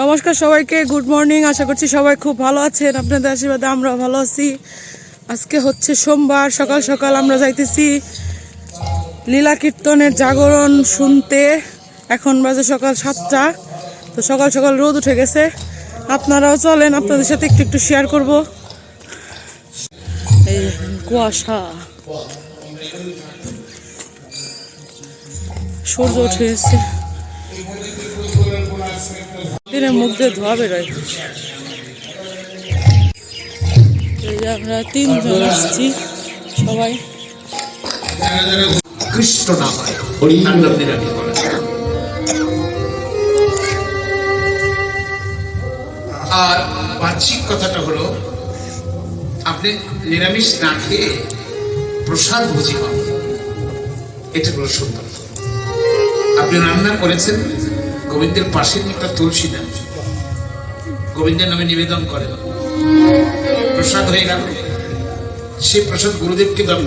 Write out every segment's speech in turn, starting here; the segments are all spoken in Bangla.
নমস্কার সবাইকে, গুড মর্নিং। আশা করছি সবাই খুব ভালো আছেন। আপনাদের আশীর্বাদে আমরা ভালো আছি। আজকে হচ্ছে সোমবার, সকাল সকাল আমরা যাইতেছি লীলা কীর্তনের জাগরণ শুনতে। এখন বাজে সকাল সাতটা, তো সকাল সকাল রোদ উঠে গেছে। আপনারাও চলেন, আপনাদের সাথে একটু একটু শেয়ার করব। এই কুয়াশা। সূর্য উঠে গেছে। মুখ দিয়ে আসছি, সবাই। কৃষ্ণ আর বাহ্যিক কথাটা হলো, আপনি নিরামিষ না খেয়ে প্রসাদ ভোজি হন। এটা হলো সুন্দর আপনি রান্না করেছেন? গোবিন্দের পাশে একটা তুলসী দেন। গোবিন্দের নামে নিবেদন করেন। প্রসাদ হয়ে গেল। সেই প্রসাদ গুরুদেবকে দান।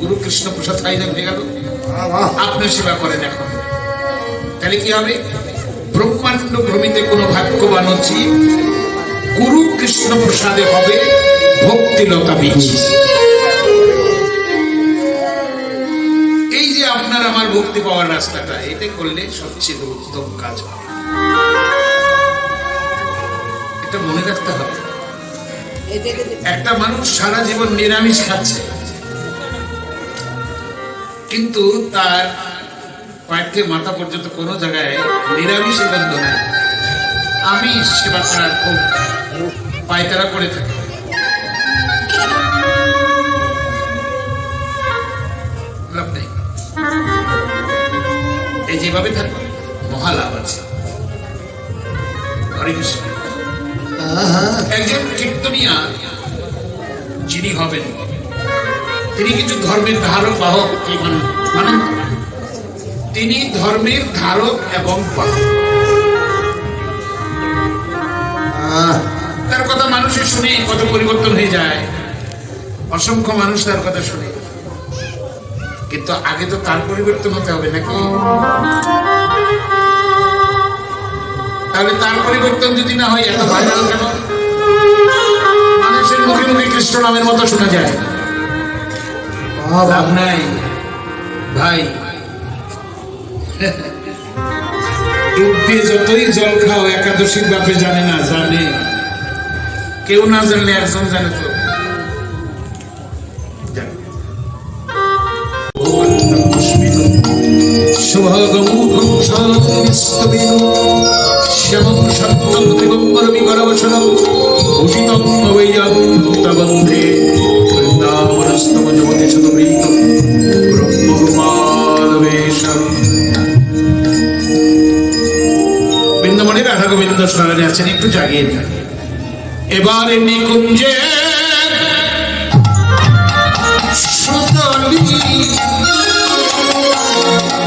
গুরু কৃষ্ণ প্রসাদ খাইলেন হয়ে গেল। আপনার সেবা করেন এখন তাহলে কি হবে? ব্রহ্মাণ্ড ভ্রমিতে কোনো ভাগ্যবান জীব গুরু কৃষ্ণ প্রসাদে হবে ভক্তিলতা বীজ। ভক্তি পাওয়ার রাস্তাটা এটা করলে সবচেয়ে উত্তম কাজ হবে। এটা মনে রাখতে হবে। একটা মানুষ সারা জীবন নিরামিষ খাচ্ছে, কিন্তু তার পায়ের মাথা পর্যন্ত কোনো জায়গায় গন্ধ নেই। আমি সেবা করার খুব পায়তারা করে থাকি। এই যেভাবে থাকবে মহালাভ আছে। একজন কীর্তনিয়া, যিনি হবেন, তিনি কিছু ধর্মের ধারক, বাহক, কি মানেন মানেন তিনি ধর্মের ধারক এবং তার কথা মানুষের শুনে কত পরিবর্তন হয়ে যায়। অসংখ্য মানুষ তার কথা শুনে। কিন্তু আগে তো তার পরিবর্তন হতে হবে নাকি? তাহলে তার পরিবর্তন যদি না হয়, এত ভাইরাল কেন? মানুষের মুখে মুখে কৃষ্ণ নামের মতো শোনা যায়। নাই। ভাই যতই জল খাও, একাদশীর ব্যাপে জানে না, জানে। কেউ না জানলে একজন জানে তো। শান্তিস্তবিনো শ্যামং সত্যং দিগম্বর বিগরবসনং ভূষিতং নবৈয়ান্তবন্ধে বৃন্দাবনস্তম জগতি শতপ্রীতম ব্রহ্মকুমারবেশম বৃন্দাবনে রাধা গোবিন্দ স্মরণে আছেন, একটু জাগিয়ে দেন এবারে নিকুঞ্জে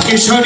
কিশোর।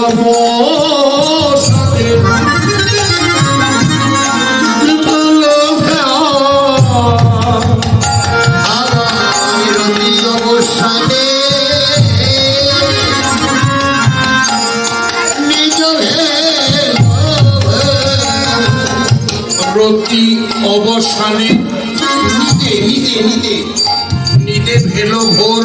রতি অবসানে আমার নদী অবসানে নিজ রতি অবসানে নিতে নিতে নিতে। নিতে ভেল ভোর।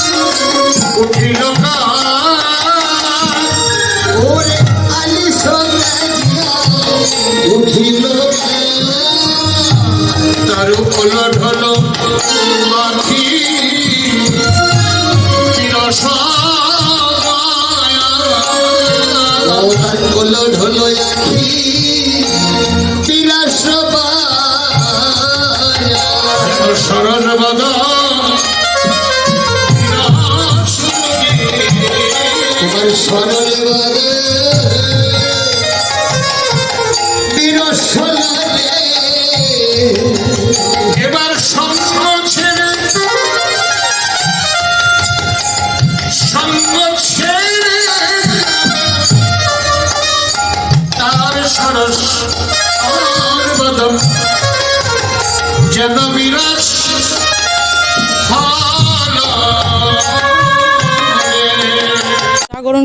শুতে উঠিল ওরে আলি সন্ধ্যা উঠিল তার ওলট হলো মাথি ওর কোলো ঢোলো আখি বিলাস শরণ বদন তোমার স্মরণে বাদে বিরসলারে এবার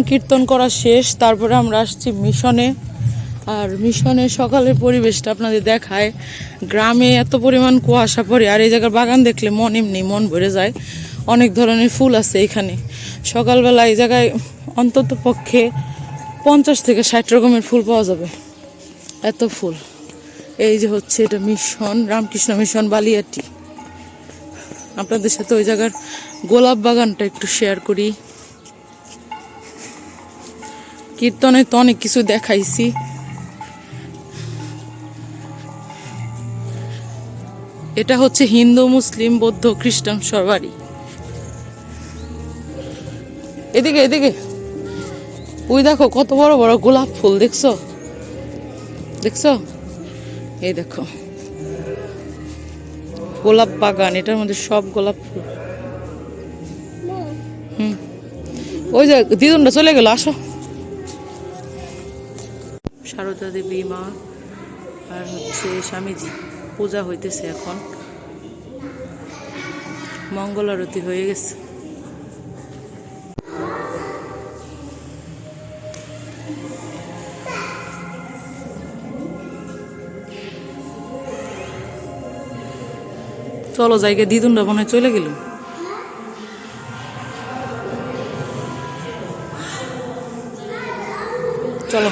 কীর্তন করা শেষ, তারপরে আমরা আসছি মিশনে। আর মিশনে সকালের পরিবেশটা আপনাদের দেখায়। গ্রামে এত পরিমাণ কুয়াশা পড়ে, আর এই জায়গার বাগান দেখলে মন এমনি মন ভরে যায়। অনেক ধরনের ফুল আছে এখানে। সকালবেলা এই জায়গায় অন্তত পক্ষে পঞ্চাশ থেকে ষাট রকমের ফুল পাওয়া যাবে। এত ফুল। এই যে হচ্ছে এটা মিশন, রামকৃষ্ণ মিশন বালিয়াটি। আপনাদের সাথে ওই জায়গার গোলাপ বাগানটা একটু শেয়ার করি। কীর্তনে তো অনেক কিছু দেখাইছি। এটা হচ্ছে হিন্দু, মুসলিম, বৌদ্ধ, খ্রিস্টান সবারই। এদিকে এদিকে। ওই দেখো, কত বড় বড় গোলাপ ফুল, দেখছ? দেখছ? এই দেখো। গোলাপ বাগান, এটার মধ্যে সব গোলাপ ফুল। হুম। ওই যে, দিদুনটা চলে গেল, আসো। সারদা দেবী মা আর হচ্ছে স্বামীজি। পূজা হইতেছে এখন। মঙ্গল আরতি হয়ে গেছে। চলো জায়গা দিদুনরা মনে হয় চলে গেল। চলো।